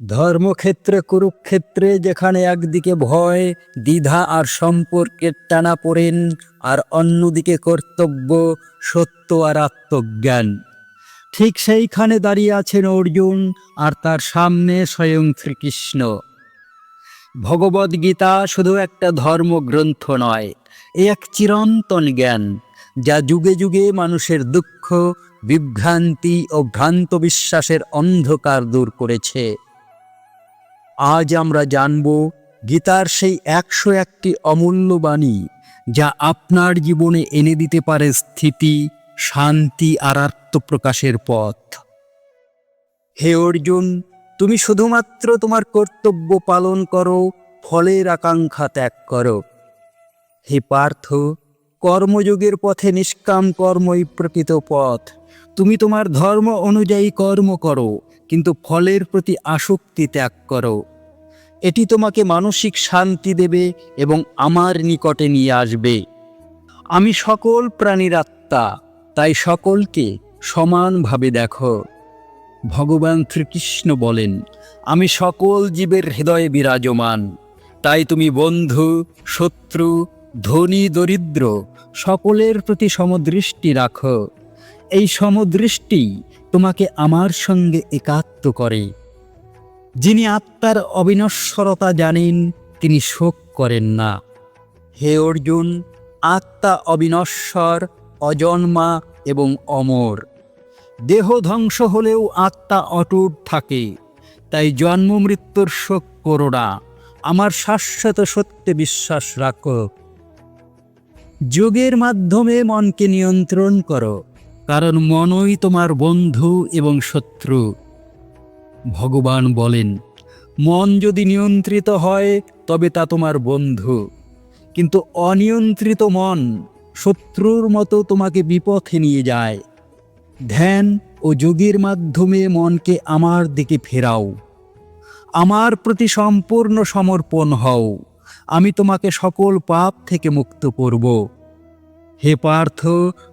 ধর্মক্ষেত্রে, কুরুক্ষেত্রে যেখানে একদিকে ভয়, দ্বিধা আর সম্পর্কের টানা পড়েন, আর অন্যদিকে কর্তব্য, সত্য আর আত্মজ্ঞান। ঠিক সেইখানে দাঁড়িয়ে আছেন অর্জুন, আর তার সামনে স্বয়ং শ্রীকৃষ্ণ। ভগবদ্গীতা শুধু একটা ধর্মগ্রন্থ নয়, এ এক চিরন্তন জ্ঞান, যা যুগে যুগে মানুষের দুঃখ, বিভ্রান্তি ও ভ্রান্ত বিশ্বাসের অন্ধকার দূর করেছে। আজ আমরা জানব গীতার সেই একশো একটি অমূল্য বাণী যা আপনার জীবনে এনে দিতে পারে স্থিতি, শান্তি আর আত্মপ্রকাশের পথ। হে অর্জুন, তুমি শুধুমাত্র তোমার কর্তব্য পালন করো, ফলের আকাঙ্ক্ষা ত্যাগ করো। হে পার্থ, কর্মযোগের পথে নিষ্কাম কর্মই প্রকৃত পথ। তুমি তোমার ধর্ম অনুযায়ী কর্ম করো। কিন্তু ফলের প্রতি আসক্তি ত্যাগ করো। এটি তোমাকে মানসিক শান্তি দেবে এবং আমার নিকটে নিয়ে আসবে। আমি সকল প্রাণীর আত্মা, তাই সকলকে সমানভাবে দেখো। ভগবান শ্রীকৃষ্ণ বলেন, আমি সকল জীবের হৃদয়ে বিরাজমান। তাই তুমি বন্ধু, শত্রু, ধনী, দরিদ্র, সকলের প্রতি সমদৃষ্টি রাখো। এই সমদৃষ্টি তোমাকে আমার সঙ্গে একাত্ম করে। যিনি আত্মার অবিনশ্বরতা জানেন, তিনি শোক করেন না। হে অর্জুন, আত্মা অবিনশ্বর, অজন্মা এবং অমর। দেহ ধ্বংস হলেও আত্মা অটুট থাকে, তাই জন্ম মৃত্যুর শোক করো না। আমার শাশ্বত সত্যে বিশ্বাস রাখো। যোগের মাধ্যমে মনকে নিয়ন্ত্রণ করো। কারণ মনই তোমার বন্ধু এবং শত্রু। ভগবান বলেন, মন যদি নিয়ন্ত্রিত হয়, তবে তা তোমার বন্ধু। কিন্তু অনিয়ন্ত্রিত মন শত্রুর মতো তোমাকে বিপথে নিয়ে যায়। ধ্যান ও যোগের মাধ্যমে মনকে আমার দিকে ফেরাও। আমার প্রতি সম্পূর্ণ সমর্পণ হও। আমি তোমাকে সকল পাপ থেকে মুক্ত করব। হে পার্থ,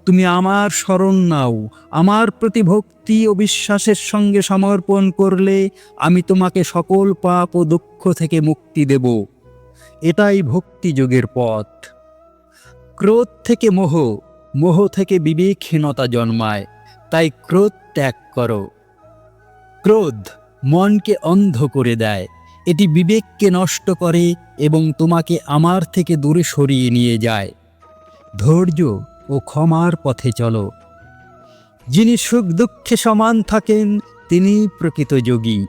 তুমি আমার শরণ নাও। আমার প্রতি ভক্তি ও বিশ্বাসের সঙ্গে সমর্পণ করলে আমি তোমাকে সকল পাপ ও দুঃখ থেকে মুক্তি দেব। এটাই ভক্তিযোগের পথ। ক্রোধ থেকে মোহ মোহ থেকে বিবেকহীনতা জন্মায়, তাই ক্রোধ ত্যাগ করো। ক্রোধ মনকে অন্ধ করে দেয়, এটি বিবেককে নষ্ট করে এবং তোমাকে আমার থেকে দূরে সরিয়ে নিয়ে যায়। ধৈর্য ও ক্ষমার পথে চলো। যিনি সুখ দুঃখে সমান থাকেন, তিনি প্রকৃত যোগী।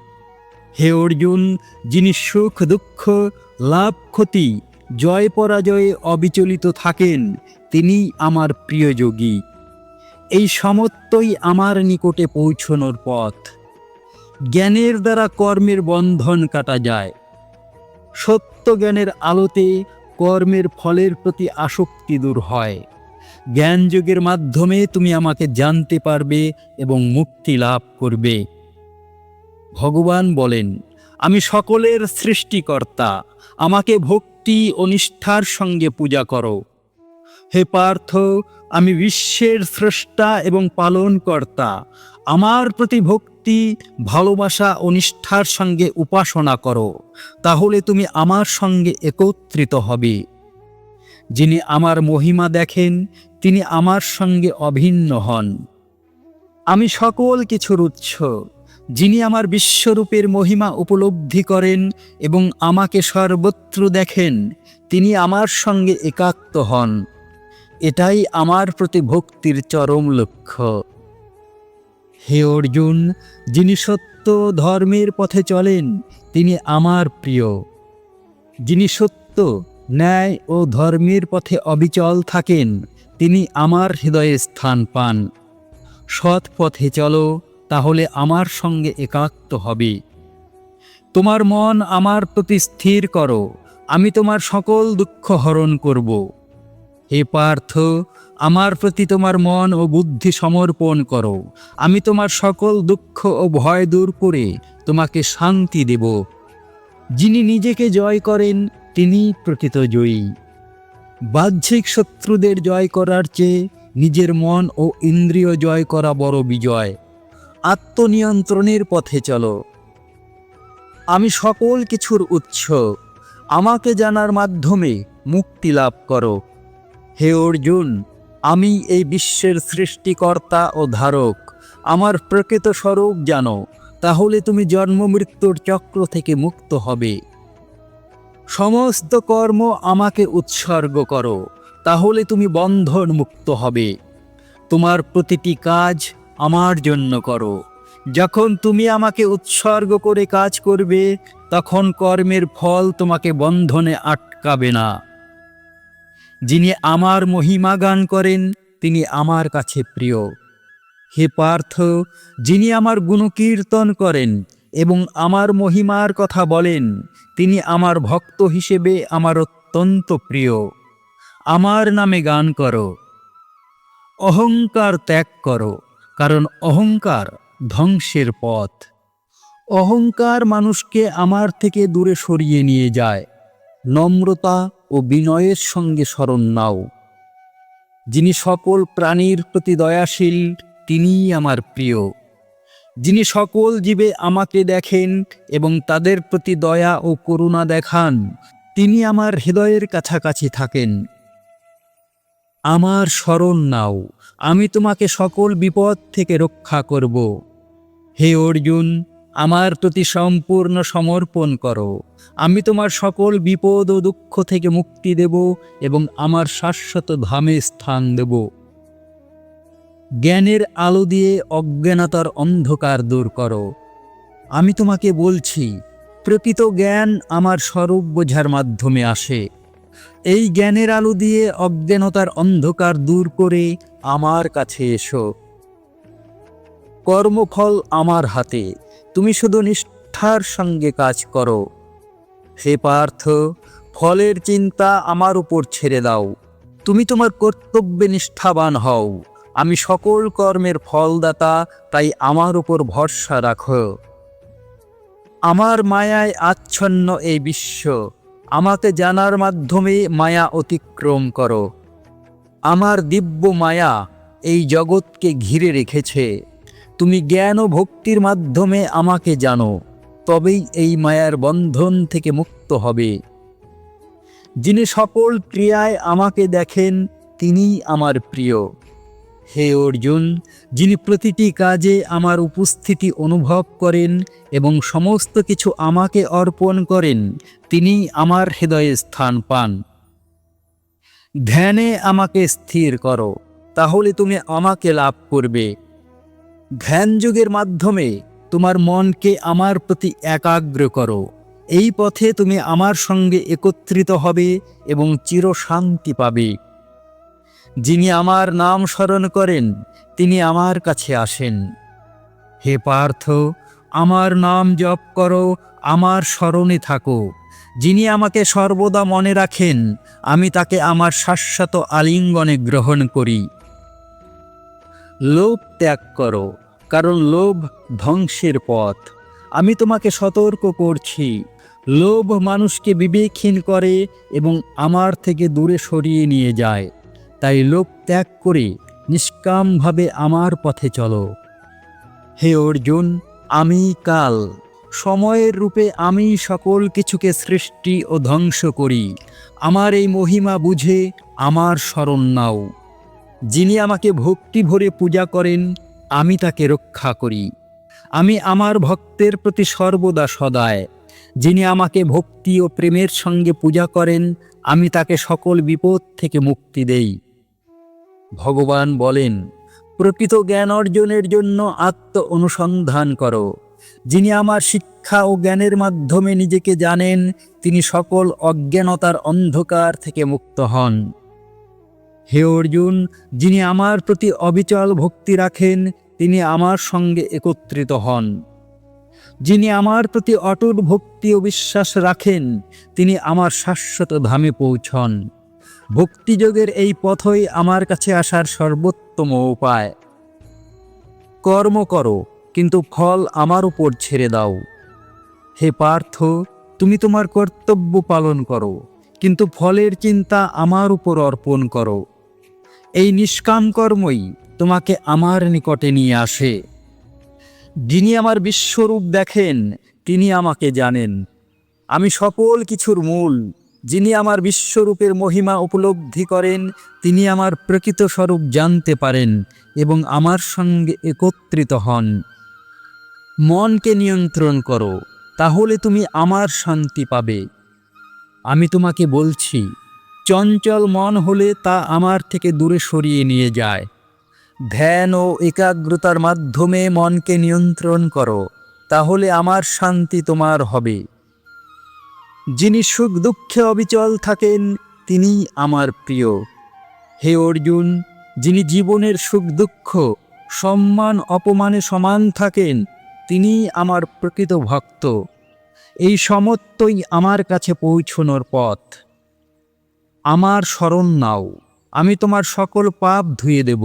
হে অর্জুন, যিনি সুখ দুঃখ, লাভ ক্ষতি, জয় পরাজয়ে অবিচলিত থাকেন, তিনি আমার প্রিয় যোগী। এই সমত্বই আমার নিকটে পৌঁছনোর পথ। জ্ঞানের দ্বারা কর্মের বন্ধন কাটা যায়। সত্য জ্ঞানের আলোতে কর্মের ফলের প্রতি আসক্তি দূর হয়। জ্ঞানযোগের মাধ্যমে তুমি আমাকে জানতে পারবে এবং মুক্তি লাভ করবে। ভগবান বলেন, আমি সকলের সৃষ্টিকর্তা, আমাকে ভক্তি ও নিষ্ঠার সঙ্গে পূজা করো। হে পার্থ, আমি বিশ্বের স্রষ্টা এবং পালনকর্তা, আমার প্রতি ভক্তি ভালোবাসা ও নিষ্ঠার সঙ্গে উপাসনা করো, তাহলে তুমি আমার সঙ্গে একত্রিত হবে। যিনি আমার মহিমা দেখেন, তিনি আমার সঙ্গে অভিন্ন হন। আমি সকল কিছুর উৎস, যিনি আমার বিশ্বরূপের মহিমা উপলব্ধি করেন এবং আমাকে সর্বত্র দেখেন, তিনি আমার সঙ্গে একাত্ম হন। এটাই আমার প্রতি ভক্তির চরম লক্ষ্য। হে অর্জুন, যিনি সত্য ধর্মের পথে চলেন, তিনি আমার প্রিয়। যিনি সত্য, ন্যায় ও ধর্মের পথে অবিচল থাকেন, তিনি আমার হৃদয়ে স্থান পান। সৎ পথে চলো, তাহলে আমার সঙ্গে একাত্ম হবে। তোমার মন আমার প্রতি স্থির করো, আমি তোমার সকল দুঃখ হরণ করব। হে পার্থ, আমার প্রতি তোমার মন ও বুদ্ধি সমর্পণ করো। আমি তোমার সকল দুঃখ ও ভয় দূর করে তোমাকে শান্তি দেব। যিনি নিজেকে জয় করেন, তিনি প্রকৃত জয়ী। বাহ্যিক শত্রুদের জয় করার চেয়ে নিজের মন ও ইন্দ্রিয় জয় করা বড় বিজয়। আত্মনিয়ন্ত্রণের পথে চলো। আমি সকল কিছুর উৎস। আমাকে জানার মাধ্যমে মুক্তি লাভ করো। হে অর্জুন, আমি এই বিশ্বের সৃষ্টিকর্তা ও ধারক। আমার প্রকৃত স্বরূপ জানো, তাহলে তুমি জন্ম মৃত্যুর চক্র থেকে মুক্ত হবে। সমস্ত কর্ম আমাকে উৎসর্গ করো, তাহলে তুমি বন্ধন মুক্ত হবে। তোমার প্রতিটি কাজ আমার জন্য করো। যখন তুমি আমাকে উৎসর্গ করে কাজ করবে, তখন কর্মের ফল তোমাকে বন্ধনে আটকাবে না। যিনি আমার মহিমা গান করেন, তিনি আমার কাছে প্রিয়। হে পার্থ, যিনি আমার গুণকীর্তন করেন এবং আমার মহিমার কথা বলেন, তিনি আমার ভক্ত হিসেবে আমার অত্যন্ত প্রিয়। আমার নামে গান করো। অহংকার ত্যাগ করো, কারণ অহংকার ধ্বংসের পথ। অহংকার মানুষকে আমার থেকে দূরে সরিয়ে নিয়ে যায়। নম্রতা ও বিনয়ের সঙ্গে স্মরণ নাও। যিনি সকল প্রাণীর প্রতি দয়াশীল, তিনিই আমার প্রিয়। যিনি সকল জীবে আমাকে দেখেন এবং তাদের প্রতি দয়া ও করুণা দেখান, তিনি আমার হৃদয়ের কাছাকাছি থাকেন। আমার স্মরণ নাও, আমি তোমাকে সকল বিপদ থেকে রক্ষা করব। হে অর্জুন, আমার প্রতি সম্পূর্ণ সমর্পণ করো। আমি তোমার সকল বিপদ ও দুঃখ থেকে মুক্তি দেব এবং আমার শাশ্বত ধামে স্থান দেব। জ্ঞানের আলো দিয়ে অজ্ঞানতার অন্ধকার দূর করো। আমি তোমাকে বলছি, প্রকৃত জ্ঞান আমার স্বরূপ বোঝার মাধ্যমে আসে। এই জ্ঞানের আলো দিয়ে অজ্ঞানতার অন্ধকার দূর করে আমার কাছে এসো। কর্মফল আমার হাতে, তুমি শুধু নিষ্ঠার সঙ্গে কাজ করো। হে পার্থ, ফলের চিন্তা আমার উপর ছেড়ে দাও। তুমি তোমার কর্তব্যে নিষ্ঠাবান হও। আমি সকল কর্মের ফলদাতা, তাই আমার উপর ভরসা রাখো। আমার মায়ায় আচ্ছন্ন এই বিশ্ব। আমাকে জানার মাধ্যমে মায়া অতিক্রম করো। আমার দিব্য মায়া এই জগৎকে ঘিরে রেখেছে। তুমি জ্ঞান ও ভক্তির মাধ্যমে আমাকে জানো। তবেই এই মায়ার বন্ধন থেকে মুক্ত হবে। যিনি সকল ক্রিয়ায় আমাকে দেখেন, তিনিই আমার প্রিয়। হে অর্জুন, যিনি প্রতিটি কাজে আমার উপস্থিতি অনুভব করেন এবং সমস্ত কিছু আমাকে অর্পণ করেন তিনি আমার হৃদয়ে স্থান পান। ধ্যানে আমাকে স্থির করো, তাহলে তুমি আমাকে লাভ করবে। ধ্যান যুগের মাধ্যমে তোমার মনকে আমার প্রতি একাগ্র করো। এই পথে তুমি আমার সঙ্গে একত্রিত হবে এবং চিরশান্তি পাবে। যিনি আমার নাম স্মরণ করেন, তিনি আমার কাছে আসেন। হে পার্থ, আমার নাম জপ করো, আমার স্মরণে থাকো। যিনি আমাকে সর্বদা মনে রাখেন, আমি তাকে আমার শাশ্বত আলিঙ্গনে গ্রহণ করি। লোভ ত্যাগ করো। কারণ লোভ ধ্বংসের পথ। আমি তোমাকে সতর্ক করছি। লোভ মানুষকে বিবেকহীন করে এবং আমার থেকে দূরে সরিয়ে নিয়ে যায়। তাই লোভ ত্যাগ করে নিষ্কামভাবে আমার পথে চলো। হে অর্জুন, আমি কাল। সময়ের রূপে আমি সকল কিছুকে সৃষ্টি ও ধ্বংস করি। আমার এই মহিমা বুঝে আমার স্মরণ নাও। যিনি আমাকে ভক্তি ভরে পূজা করেন আমি তাকে রক্ষা করি। আমি আমার ভক্তের প্রতি সর্বদা সদায়। যিনি আমাকে ভক্তি ও প্রেমের সঙ্গে পূজা করেন, আমি তাকে সকল বিপদ থেকে মুক্তি দেই। ভগবান বলেন, প্রকৃত জ্ঞান অর্জনের জন্য আত্ম অনুসন্ধান করো। যিনি আমার শিক্ষা ও জ্ঞানের মাধ্যমে নিজেকে জানেন, তিনি সকল অজ্ঞানতার অন্ধকার থেকে মুক্ত হন। হে অর্জুন, যিনি আমার প্রতি অবিচল ভক্তি রাখেন, তিনি আমার সঙ্গে একত্রিত হন। যিনি আমার প্রতি অটুট ভক্তি ও বিশ্বাস রাখেন, তিনি আমার শাশ্বত ধামে পৌঁছন। ভক্তিযোগের এই পথই আমার কাছে আসার সর্বোত্তম উপায়। কর্ম করো, কিন্তু ফল আমার উপর ছেড়ে দাও। হে পার্থ, তুমি তোমার কর্তব্য পালন করো, কিন্তু ফলের চিন্তা আমার উপর অর্পণ করো। এই নিষ্কাম কর্মই তোমাকে আমার নিকটে নিয়ে আসে। যিনি আমার বিশ্বরূপ দেখেন, তিনি আমাকে জানেন। আমি সকল কিছুর মূল। যিনি আমার বিশ্বরূপের মহিমা উপলব্ধি করেন, তিনি আমার প্রকৃত স্বরূপ জানতে পারেন এবং আমার সঙ্গে একত্রিত হন। মনকে নিয়ন্ত্রণ করো, তাহলে তুমি আমার শান্তি পাবে। আমি তোমাকে বলছি চঞ্চল মন হলে তা আমার থেকে দূরে সরিয়ে নিয়ে যায়। ধ্যান ও একাগ্রতার মাধ্যমে মনকে নিয়ন্ত্রণ করো, তাহলে আমার শান্তি তোমার হবে। যিনি সুখ দুঃখে অবিচল থাকেন, তিনি আমার প্রিয়। হে অর্জুন, যিনি জীবনের সুখ দুঃখ, সম্মান, অপমানে সমান থাকেন, তিনি আমার প্রকৃত ভক্ত। এই সমত্বই আমার কাছে পৌঁছনোর পথ। আমার স্মরণ নাও, আমি তোমার সকল পাপ ধুয়ে দেব।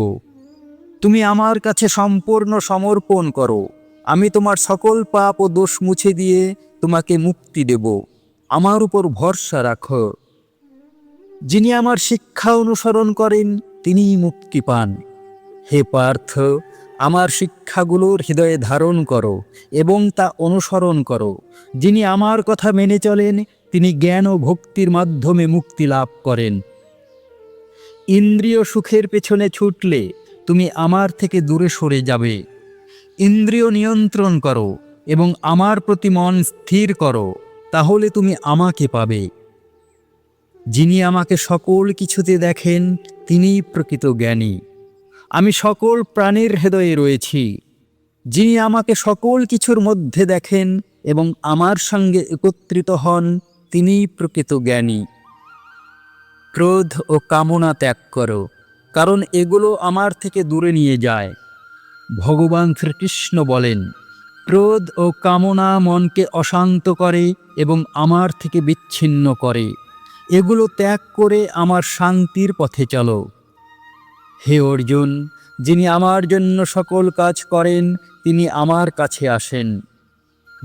তুমি আমার কাছে সম্পূর্ণ সমর্পণ করো, আমি তোমার সকল পাপ ও দোষ মুছে দিয়ে তোমাকে মুক্তি দেব। আমার উপর ভরসা রাখো। যিনি আমার শিক্ষা অনুসরণ করেন, তিনিই মুক্তি পান। হে পার্থ, আমার শিক্ষাগুলোর হৃদয়ে ধারণ করো এবং তা অনুসরণ করো। যিনি আমার কথা মেনে চলেন তিনি জ্ঞান ও ভক্তির মাধ্যমে মুক্তি লাভ করেন। ইন্দ্রিয় সুখের পেছনে ছুটলে তুমি আমার থেকে দূরে সরে যাবে। ইন্দ্রিয় নিয়ন্ত্রণ করো এবং আমার প্রতি মন স্থির করো, তাহলে তুমি আমাকে পাবে। যিনি আমাকে সকল কিছুতে দেখেন, তিনিই প্রকৃত জ্ঞানী। আমি সকল প্রাণীর হৃদয়ে রয়েছি। যিনি আমাকে সকল কিছুর মধ্যে দেখেন এবং আমার সঙ্গে একত্রিত হন তিনিই প্রকৃত জ্ঞানী। ক্রোধ ও কামনা ত্যাগ করো, কারণ এগুলো আমার থেকে দূরে নিয়ে যায়। ভগবান শ্রীকৃষ্ণ বলেন, ক্রোধ ও কামনা মনকে অশান্ত করে এবং আমার থেকে বিচ্ছিন্ন করে। এগুলো ত্যাগ করে আমার শান্তির পথে চলো। হে অর্জুন, যিনি আমার জন্য সকল কাজ করেন, তিনি আমার কাছে আসেন।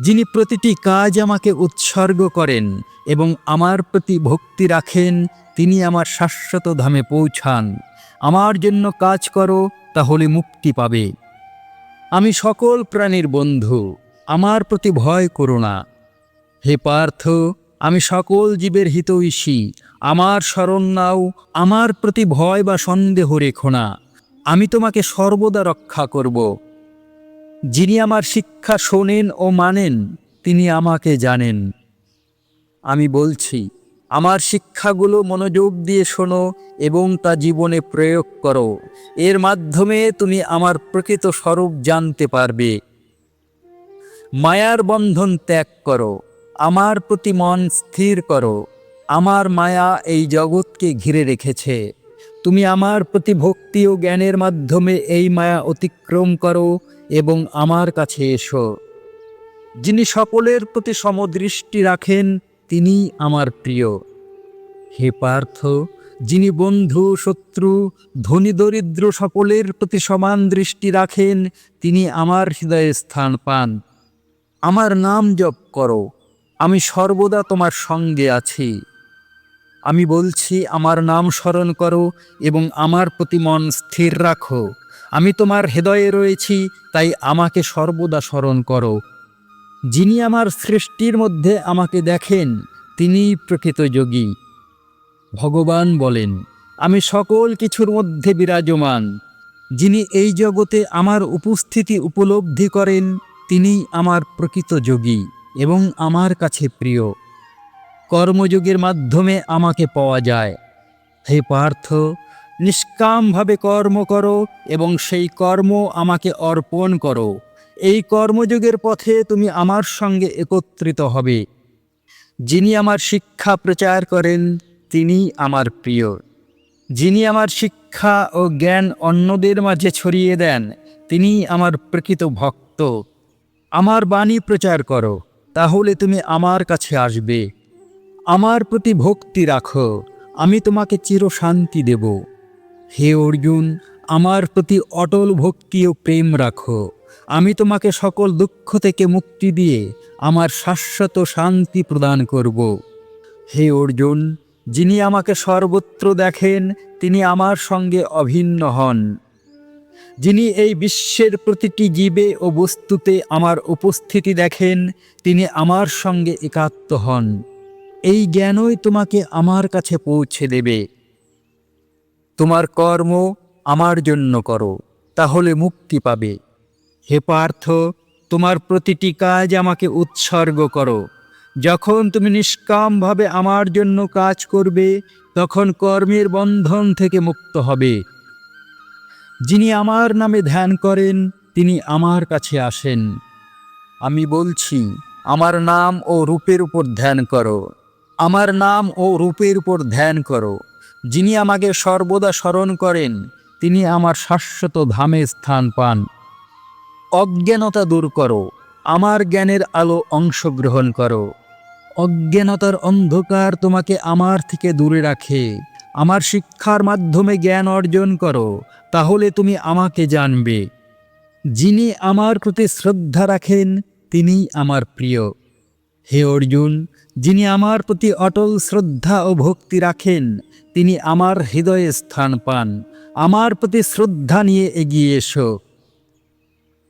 যিনি প্রতিটি কাজ আমাকে উৎসর্গ করেন এবং আমার প্রতি ভক্তি রাখেন, তিনি আমার শাশ্বত ধামে পৌঁছান। আমার জন্য কাজ করো, তাহলে মুক্তি পাবে। আমি সকল প্রাণীর বন্ধু, আমার প্রতি ভয় করো না। হে পার্থ, আমি সকল জীবের হিতৈষী, আমার শরণ নাও, আমার প্রতি ভয় বা সন্দেহ রেখো না। আমি তোমাকে সর্বদা রক্ষা করব। যিনি আমার শিক্ষা শোনেন ও মানেন, তিনি আমাকে জানেন। আমি বলছি, আমার শিক্ষাগুলো মনোযোগ দিয়ে শোনো এবং তা জীবনে প্রয়োগ করো। এর মাধ্যমে তুমি আমার প্রকৃত স্বরূপ জানতে পারবে। মায়ার বন্ধন ত্যাগ করো, আমার প্রতি মন স্থির করো, আমার মায়া এই জগৎকে ঘিরে রেখেছে। তুমি আমার প্রতি ভক্তি ও জ্ঞানের মাধ্যমে এই মায়া অতিক্রম করো এবং আমার কাছে এসো। যিনি সকলের প্রতি সমদৃষ্টি রাখেন, তিনি আমার প্রিয়। হে পার্থ, যিনি বন্ধু, শত্রু, ধনী, দরিদ্র সকলের প্রতি সমান দৃষ্টি রাখেন, তিনি আমার হৃদয়ে স্থান পান। আমার নাম জপ করো। আমি সর্বদা তোমার সঙ্গে আছি। আমি বলছি, আমার নাম স্মরণ করো এবং আমার প্রতি মন স্থির রাখো। আমি তোমার হৃদয়ে রয়েছি, তাই আমাকে সর্বদা স্মরণ করো। যিনি আমার সৃষ্টির মধ্যে আমাকে দেখেন, তিনিই প্রকৃত যোগী। ভগবান বলেন, আমি সকল কিছুর মধ্যে বিরাজমান। যিনি এই জগতে আমার উপস্থিতি উপলব্ধি করেন তিনি আমার প্রকৃত যোগী এবং আমার কাছে প্রিয়। কর্মযোগের মাধ্যমে আমাকে পাওয়া যায়। হে পার্থ, নিষ্কামভাবে কর্ম করো এবং সেই কর্ম আমাকে অর্পণ করো। এই কর্মযোগের পথে তুমি আমার সঙ্গে একত্রিত হবে। যিনি আমার শিক্ষা প্রচার করেন, তিনি আমার প্রিয়। যিনি আমার শিক্ষা ও জ্ঞান অন্যদের মাঝে ছড়িয়ে দেন, তিনি আমার প্রকৃত ভক্ত। আমার বাণী প্রচার করো, তাহলে তুমি আমার কাছে আসবে। আমার প্রতি ভক্তি রাখো, আমি তোমাকে চিরশান্তি দেব। হে অর্জুন, আমার প্রতি অটল ভক্তি ও প্রেম রাখো, আমি তোমাকে সকল দুঃখ থেকে মুক্তি দিয়ে আমার শাশ্বত শান্তি প্রদান করব। হে অর্জুন, যিনি আমাকে সর্বত্র দেখেন, তিনি আমার সঙ্গে অভিন্ন হন। যিনি এই বিশ্বের প্রতিটি জীবে ও বস্তুতে আমার উপস্থিতি দেখেন, তিনি আমার সঙ্গে একাত্ম হন। এই জ্ঞানই তোমাকে আমার কাছে পৌঁছে দেবে। তোমার কর্ম আমার জন্য করো, তাহলে মুক্তি পাবে। হে পার্থ, তোমার প্রতিটি কাজ আমাকে উৎসর্গ করো। যখন তুমি নিষ্কামভাবে আমার জন্য কাজ করবে, তখন কর্মের বন্ধন থেকে মুক্ত হবে। যিনি আমার নামে ধ্যান করেন, তিনি আমার কাছে আসেন। আমি বলছি, আমার নাম ও রূপের উপর ধ্যান করো। আমার নাম ও রূপের উপর ধ্যান করো। যিনি আমাকে সর্বদা স্মরণ করেন, তিনি আমার শাশ্বত ধামে স্থান পান। অজ্ঞানতা দূর করো, আমার জ্ঞানের আলো অংশগ্রহণ করো। অজ্ঞানতার অন্ধকার তোমাকে আমার থেকে দূরে রাখে। আমার শিক্ষার মাধ্যমে জ্ঞান অর্জন করো, তাহলে তুমি আমাকে জানবে। যিনি আমার প্রতি শ্রদ্ধা রাখেন, তিনিই আমার প্রিয়। হে অর্জুন যিনি আমার প্রতি অটল শ্রদ্ধা ও ভক্তি রাখেন, তিনি আমার হৃদয়ে স্থান পান। আমার প্রতি শ্রদ্ধা নিয়ে এগিয়ে এসো।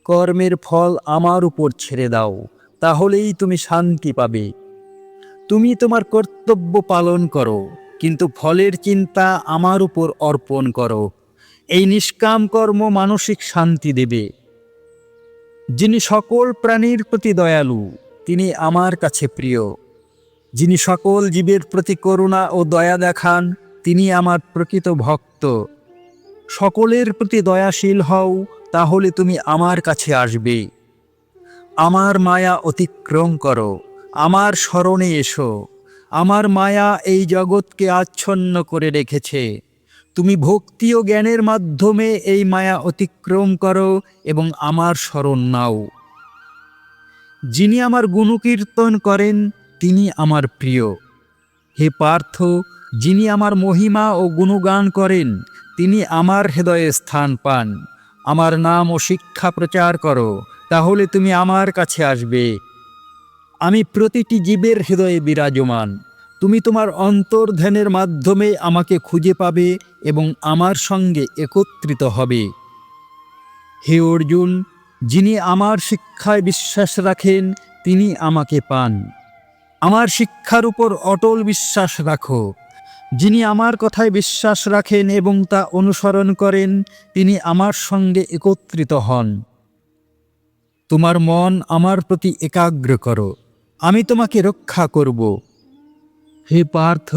কর্মের ফল আমার উপর ছেড়ে দাও, তাহলেই তুমি শান্তি পাবে। তুমি তোমার কর্তব্য পালন করো, কিন্তু ফলের চিন্তা আমার উপর অর্পণ করো। এই নিষ্কাম কর্ম মানসিক শান্তি দেবে। যিনি সকল প্রাণীর প্রতি দয়ালু, তিনি আমার কাছে প্রিয়। যিনি সকল জীবের প্রতি করুণা ও দয়া দেখান, তিনি আমার প্রকৃত ভক্ত। সকলের প্রতি দয়াশীল হও, তাহলে তুমি আমার কাছে আসবে। আমার মায়া অতিক্রম করো, আমার স্মরণে এসো। আমার মায়া এই জগৎকে আচ্ছন্ন করে রেখেছে। তুমি ভক্তি ও জ্ঞানের মাধ্যমে এই মায়া অতিক্রম করো এবং আমার স্মরণ নাও। যিনি আমার গুণকীর্তন করেন তিনি আমার প্রিয়। হে পার্থ, যিনি আমার মহিমা ও গুণগান করেন, তিনি আমার হৃদয়ে স্থান পান। আমার নাম ও শিক্ষা প্রচার করো, তাহলে তুমি আমার কাছে আসবে। আমি প্রতিটি জীবের হৃদয়ে বিরাজমান। তুমি তোমার অন্তর্ধ্যানের মাধ্যমে আমাকে খুঁজে পাবে এবং আমার সঙ্গে একত্রিত হবে। হে অর্জুন, যিনি আমার শিক্ষায় বিশ্বাস রাখেন, তিনি আমাকে পান। আমার শিক্ষার উপর অটল বিশ্বাস রাখো। যিনি আমার কথায় বিশ্বাস রাখেন এবং তা অনুসরণ করেন, তিনি আমার সঙ্গে একত্রিত হন। তোমার মন আমার প্রতি একাগ্র করো। আমি তোমাকে রক্ষা করব। হে পার্থ,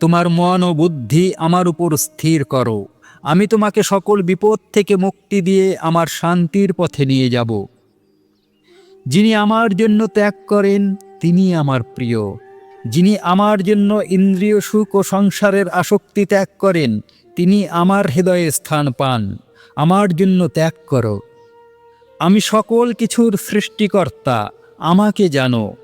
তোমার মন ও বুদ্ধি আমার উপর স্থির করো। আমি তোমাকে সকল বিপদ থেকে মুক্তি দিয়ে আমার শান্তির পথে নিয়ে যাব। যিনি আমার জন্য ত্যাগ করেন, তিনি আমার প্রিয়। যিনি আমার জন্য ইন্দ্রিয় সুখ ও সংসারের আসক্তি ত্যাগ করেন, তিনি আমার হৃদয়ে স্থান পান। আমার জন্য ত্যাগ করো। আমি সকল কিছুর সৃষ্টিকর্তা, আমাকে জানো।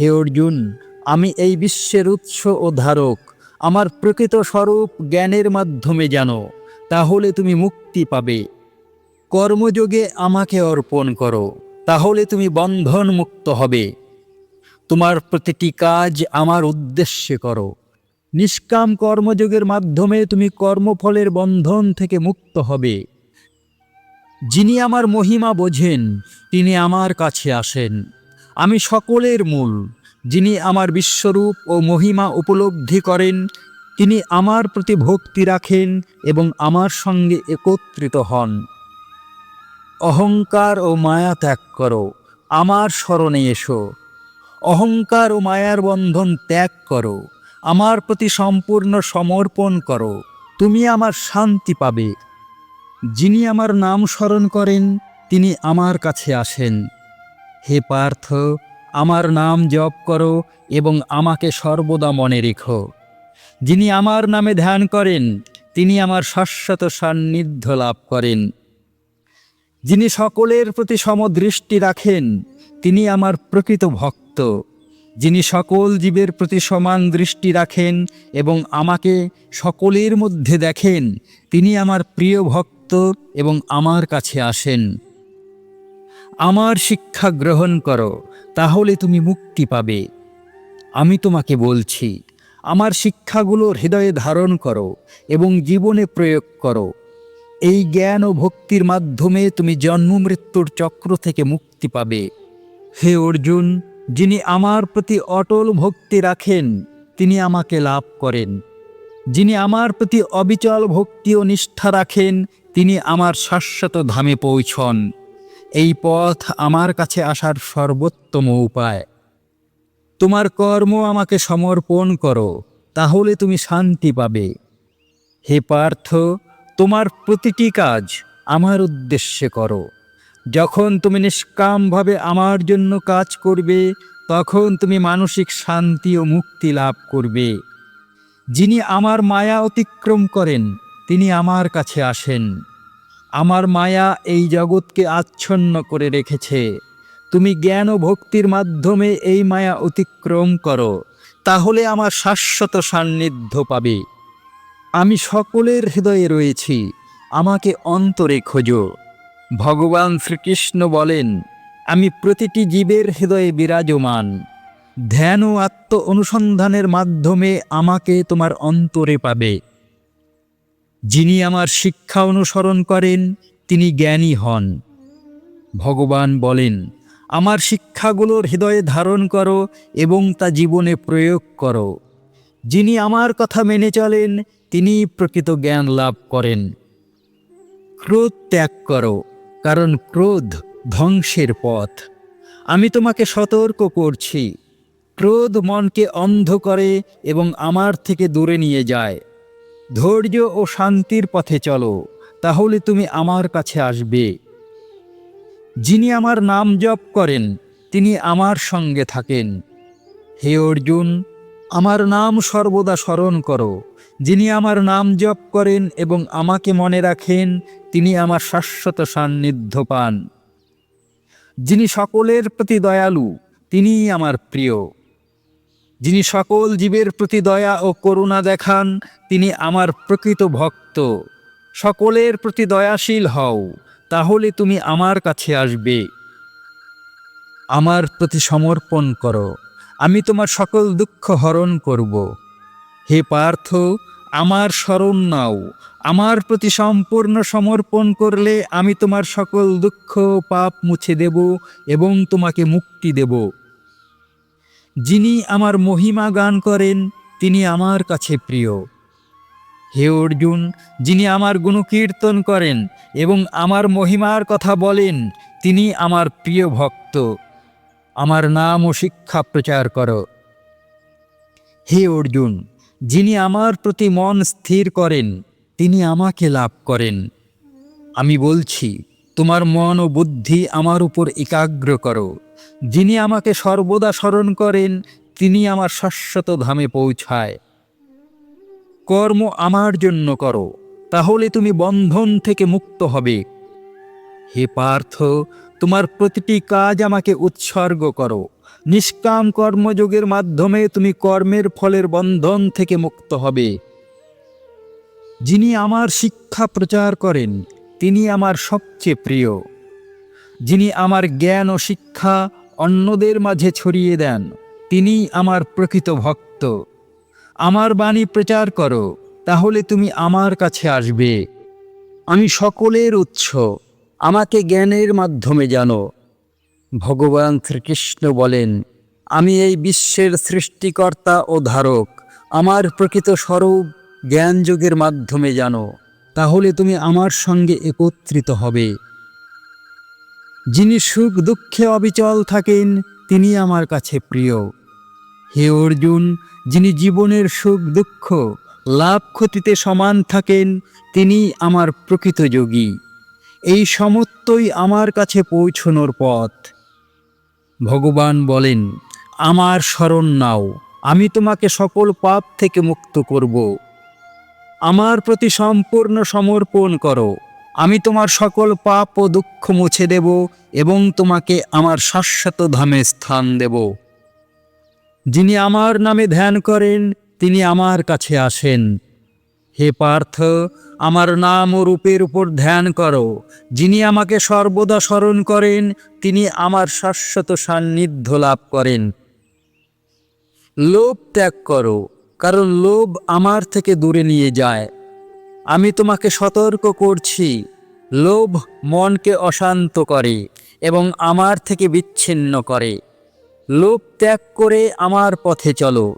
হে অর্জুন, আমি এই বিশ্বের উৎস ও ধারক, আমার প্রকৃত স্বরূপ জ্ঞানের মাধ্যমে জানো, তাহলে তুমি মুক্তি পাবে। কর্মযোগে আমাকে অর্পণ করো। তাহলে তুমি বন্ধন মুক্ত হবে। তোমার প্রতিটি কাজ আমার উদ্দেশ্যে করো। নিষ্কাম কর্মযোগের মাধ্যমে তুমি কর্মফলের বন্ধন থেকে মুক্ত হবে। যিনি আমার মহিমা বোঝেন, তিনি আমার কাছে আসেন। আমি সকলের মূল। যিনি আমার বিশ্বরূপ ও মহিমা উপলব্ধি করেন, তিনি আমার প্রতি ভক্তি রাখেন এবং আমার সঙ্গে একত্রিত হন। অহংকার ও মায়া ত্যাগ করো, আমার স্মরণে এসো। অহংকার ও মায়ার বন্ধন ত্যাগ করো, আমার প্রতি সম্পূর্ণ সমর্পণ করো, তুমি আমার শান্তি পাবে। যিনি আমার নাম স্মরণ করেন, তিনি আমার কাছে আসেন। হে পার্থ, আমার নাম জপ করো এবং আমাকে সর্বদা মনে রেখো। যিনি আমার নামে ধ্যান করেন, তিনি আমার শাশ্বত সান্নিধ্য লাভ করেন। যিনি সকলের প্রতি সমদৃষ্টি রাখেন, তিনি আমার প্রকৃত ভক্ত। যিনি সকল জীবের প্রতি সমান দৃষ্টি রাখেন এবং আমাকে সকলের মধ্যে দেখেন, তিনি আমার প্রিয় ভক্ত এবং আমার কাছে আসেন। আমার শিক্ষা গ্রহণ করো, তাহলে তুমি মুক্তি পাবে। আমি তোমাকে বলছি, আমার শিক্ষাগুলো হৃদয়ে ধারণ করো এবং জীবনে প্রয়োগ করো। এই জ্ঞান ও ভক্তির মাধ্যমে তুমি জন্ম মৃত্যুর চক্র থেকে মুক্তি পাবে। হে অর্জুন, যিনি আমার প্রতি অটল ভক্তি রাখেন, তিনি আমাকে লাভ করেন। যিনি আমার প্রতি অবিচল ভক্তি ও নিষ্ঠা রাখেন, তিনি আমার শাশ্বত ধামে পৌঁছন। এই পথ আমার কাছে আসার সর্বোত্তম উপায়। তোমার কর্ম আমাকে সমর্পণ করো, তাহলে তুমি শান্তি পাবে। হে পার্থ তোমার প্রতিটি কাজ আমার উদ্দেশ্যে করো। যখন তুমি নিষ্কামভাবে আমার জন্য কাজ করবে, তখন তুমি মানসিক শান্তি ও মুক্তি লাভ করবে। যিনি আমার মায়া অতিক্রম করেন, তিনি আমার কাছে আসেন। আমার মায়া এই জগৎকে আচ্ছন্ন করে রেখেছে। তুমি জ্ঞান ও ভক্তির মাধ্যমে এই মায়া অতিক্রম করো, তাহলে আমার শাশ্বত সান্নিধ্য পাবে। আমি সকলের হৃদয়ে রয়েছি, আমাকে অন্তরে খোঁজো। ভগবান শ্রীকৃষ্ণ বলেন, আমি প্রতিটি জীবের হৃদয়ে বিরাজমান। ধ্যান ও আত্ম অনুসন্ধানের মাধ্যমে আমাকে তোমার অন্তরে পাবে। যিনি আমার শিক্ষা অনুসরণ করেন, তিনি জ্ঞানী হন। ভগবান বলেন, আমার শিক্ষাগুলোর হৃদয়ে ধারণ করো এবং তা জীবনে প্রয়োগ করো। যিনি আমার কথা মেনে চলেন তিনি প্রকৃত জ্ঞান লাভ করেন। ক্রোধ ত্যাগ করো, কারণ ক্রোধ ধ্বংসের পথ। আমি তোমাকে সতর্ক করছি। ক্রোধ মনকে অন্ধ করে এবং আমার থেকে দূরে নিয়ে যায়। ধৈর্য ও শান্তির পথে চলো, তাহলে তুমি আমার কাছে আসবে। যিনি আমার নাম জপ করেন, তিনি আমার সঙ্গে থাকেন। হে অর্জুন আমার নাম সর্বদা স্মরণ করো। যিনি আমার নাম জপ করেন এবং আমাকে মনে রাখেন, তিনি আমার শাশ্বত সান্নিধ্য পান। যিনি সকলের প্রতি দয়ালু, তিনিই আমার প্রিয়। যিনি সকল জীবের প্রতি দয়া ও করুণা দেখান, তিনি আমার প্রকৃত ভক্ত। সকলের প্রতি দয়াশীল হও, তাহলে তুমি আমার কাছে আসবে। আমার প্রতি সমর্পণ করো। আমি তোমার সকল দুঃখ হরণ করব। হে পার্থ, আমার স্মরণ নাও। আমার প্রতি সম্পূর্ণ সমর্পণ করলে আমি তোমার সকল দুঃখ পাপ মুছে দেব এবং তোমাকে মুক্তি দেব। যিনি আমার মহিমা গান করেন, তিনি আমার কাছে প্রিয়। হে অর্জুন, যিনি আমার গুণকীর্তন করেন এবং আমার মহিমার কথা বলেন, তিনি আমার প্রিয় ভক্ত। আমার নাম ও শিক্ষা প্রচার করো। হে অর্জুন, যিনি আমার প্রতি মন স্থির করেন, তিনি আমাকে লাভ করেন। আমি বলছি, তোমার মন ও বুদ্ধি আমার উপর একাগ্র করো। যিনি আমাকে সর্বদা স্মরণ করেন, তিনি আমার শাশ্বত ধামে পৌঁছায়। কর্ম আমার জন্য করো, তাহলে তুমি বন্ধন থেকে মুক্ত হবে। হে পার্থ তোমার প্রতিটি কাজ আমাকে উৎসর্গ করো। নিষ্কাম কর্মযোগের মাধ্যমে তুমি কর্মের ফলের বন্ধন থেকে মুক্ত হবে। যিনি আমার শিক্ষা প্রচার করেন, তিনি আমার সবচেয়ে প্রিয়। যিনি আমার জ্ঞান ও শিক্ষা অন্যদের মাঝে ছড়িয়ে দেন, তিনি আমার প্রকৃত ভক্ত। আমার বাণী প্রচার করো, তাহলে তুমি আমার কাছে আসবে। আমি সকলের উৎস। আমাকে জ্ঞানের মাধ্যমে জানো। ভগবান শ্রীকৃষ্ণ বলেন, আমি এই বিশ্বের সৃষ্টিকর্তা ও ধারক, আমার প্রকৃত স্বরূপ জ্ঞানযোগের মাধ্যমে জানো। তাহলে তুমি আমার সঙ্গে একত্রিত হবে। যিনি সুখ দুঃখে অবিচল থাকেন, তিনি আমার কাছে প্রিয়। হে অর্জুন, যিনি জীবনের সুখ দুঃখ লাভ ক্ষতিতে সমান থাকেন, তিনি আমার প্রকৃত যোগী। এই সমত্বই আমার কাছে পৌঁছনোর পথ। ভগবান বলেন, আমার শরণ নাও, আমি তোমাকে সকল পাপ থেকে মুক্ত করব। আমার প্রতি সম্পূর্ণ সমর্পণ করো। আমি তোমার সকল পাপ ও দুঃখ মুছে দেব এবং তোমাকে আমার শাশ্বত ধামে স্থান দেব। যিনি আমার নামে ধ্যান করেন, তিনি আমার কাছে আসেন। হে পার্থ আমার নাম ও রূপের উপর ধ্যান করো। যিনি আমাকে সর্বদা স্মরণ করেন, তিনি আমার শাশ্বত সান্নিধ্য লাভ করেন। লোভ ত্যাগ করো, কারণ লোভ আমার থেকে দূরে নিয়ে যায়। আমি তোমাকে সতর্ক করছি, লোভ মনকে অশান্ত করে এবং আমার থেকে বিচ্ছিন্ন করে। লোভ ত্যাগ করে আমার পথে চলো।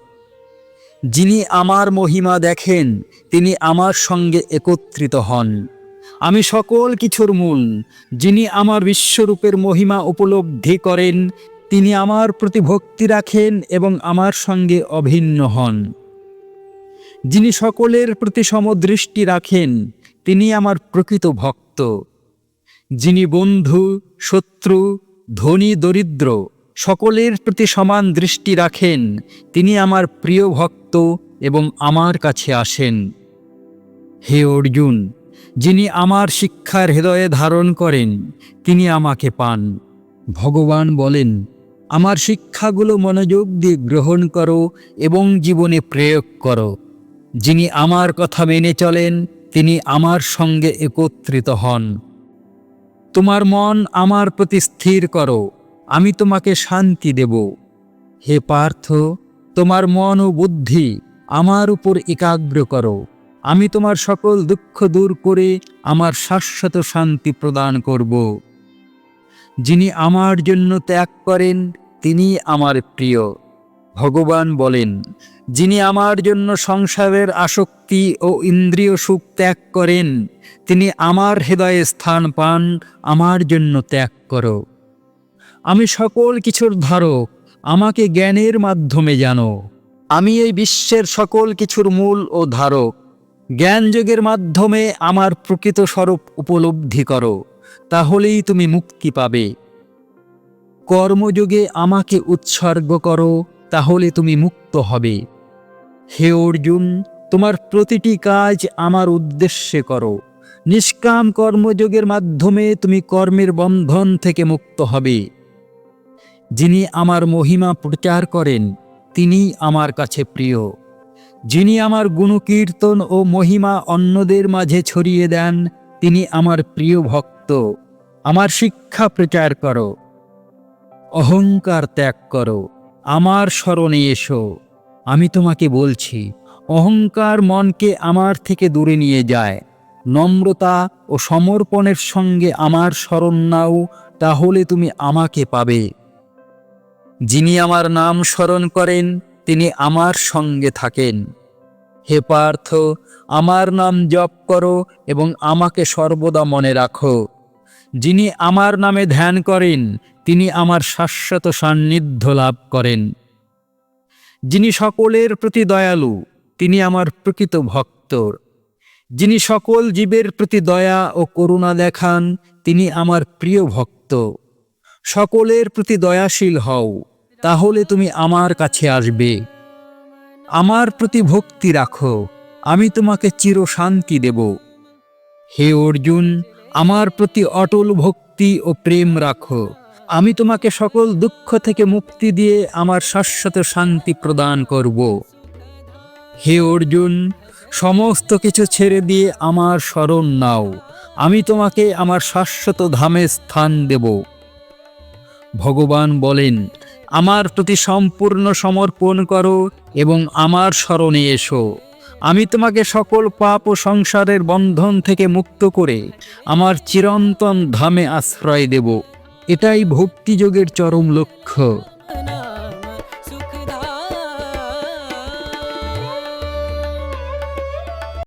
যিনি আমার মহিমা দেখেন, তিনি আমার সঙ্গে একত্রিত হন। আমি সকল কিছুর মূল, যিনি আমার বিশ্বরূপের মহিমা উপলব্ধি করেন, তিনি আমার প্রতি ভক্তি রাখেন এবং আমার সঙ্গে অভিন্ন হন। যিনি সকলের প্রতি সমদৃষ্টি রাখেন, তিনি আমার প্রকৃত ভক্ত। যিনি বন্ধু, শত্রু, ধনী, দরিদ্র সকলের প্রতি সমান দৃষ্টি রাখেন। তিনি আমার প্রিয় ভক্ত এবং আমার কাছে আসেন। হে অর্জুন, যিনি আমার শিক্ষার হৃদয়ে ধারণ করেন, তিনি আমাকে পান। ভগবান বলেন, আমার শিক্ষাগুলো মনোযোগ দিয়ে গ্রহণ করো এবং জীবনে প্রয়োগ করো। যিনি আমার কথা মেনে চলেন, তিনি আমার সঙ্গে একত্রিত হন। তোমার মন আমার প্রতি স্থির করো। আমি তোমাকে শান্তি দেব। হে পার্থ, তোমার মন ও বুদ্ধি আমার উপর একাগ্র করো। আমি তোমার সকল দুঃখ দূর করে আমার শাশ্বত শান্তি প্রদান করব। যিনি আমার জন্য ত্যাগ করেন, তিনি আমার প্রিয়। ভগবান বলেন, যিনি আমার জন্য সংসারের আসক্তি ও ইন্দ্রিয় সুখ ত্যাগ করেন, তিনি আমার হৃদয়ে স্থান পান, আমার জন্য ত্যাগ করো। আমি সকল কিছুর ধারক, আমাকে জ্ঞানের মাধ্যমে জানো। আমি এই বিশ্বের সকল কিছুর মূল ও ধারক। জ্ঞানযোগের মাধ্যমে আমার প্রকৃত স্বরূপ উপলব্ধি করো, তাহলেই তুমি মুক্তি পাবে। কর্মযোগে আমাকে উৎসর্গ করো, তাহলে তুমি মুক্ত হবে। হে অর্জুন, তোমার প্রতিটি কাজ আমার উদ্দেশ্যে করো। নিষ্কাম কর্মযোগের মাধ্যমে তুমি কর্মের বন্ধন থেকে মুক্ত হবে। যিনি আমার মহিমা প্রচার করেন তিনি আমার কাছে প্রিয়। যিনি আমার গুণকীর্তন ও মহিমা অন্যদের মাঝে ছড়িয়ে দেন, তিনি আমার প্রিয় ভক্ত। আমার শিক্ষা প্রচার করো। অহংকার ত্যাগ করো। আমার স্মরণে এসো। আমি তোমাকে বলছি, অহংকার মনকে আমার থেকে দূরে নিয়ে যায়। নম্রতা ও সমর্পণের সঙ্গে আমার স্মরণ নাও, তাহলে তুমি আমাকে পাবে। যিনি আমার নাম স্মরণ করেন, তিনি আমার সঙ্গে থাকেন। হে পার্থ, আমার নাম জপ করো এবং আমাকে সর্বদা মনে রাখো। যিনি আমার নামে ধ্যান করেন, তিনি আমার শাশ্বত সান্নিধ্য লাভ করেন। যিনি সকলের প্রতি দয়ালু, তিনি আমার প্রকৃত ভক্ত। যিনি সকল জীবের প্রতি দয়া ও করুণা দেখান, তিনি আমার প্রিয় ভক্ত। সকলের প্রতি দয়াশীল হও, তাহলে তুমি আমার কাছে আসবে। আমার প্রতি ভক্তি রাখো, আমি তোমাকে চিরশান্তি দেব। হে অর্জুন, আমার প্রতি অটল ভক্তি ও প্রেম রাখো, আমি তোমাকে সকল দুঃখ থেকে মুক্তি দিয়ে আমার শাশ্বত শান্তি প্রদান করব। হে অর্জুন, সমস্ত কিছু ছেড়ে দিয়ে আমার স্মরণ নাও, আমি তোমাকে আমার শাশ্বত ধামে স্থান দেব। ভগবান বলেন, আমার প্রতি সম্পূর্ণ সমর্পণ করো এবং আমার স্মরণে এসো। আমি তোমাকে সকল পাপ ও সংসারের বন্ধন থেকে মুক্ত করে আমার চিরন্তন ধামে আশ্রয় দেব। এটাই ভক্তিযোগের চরম লক্ষ্য।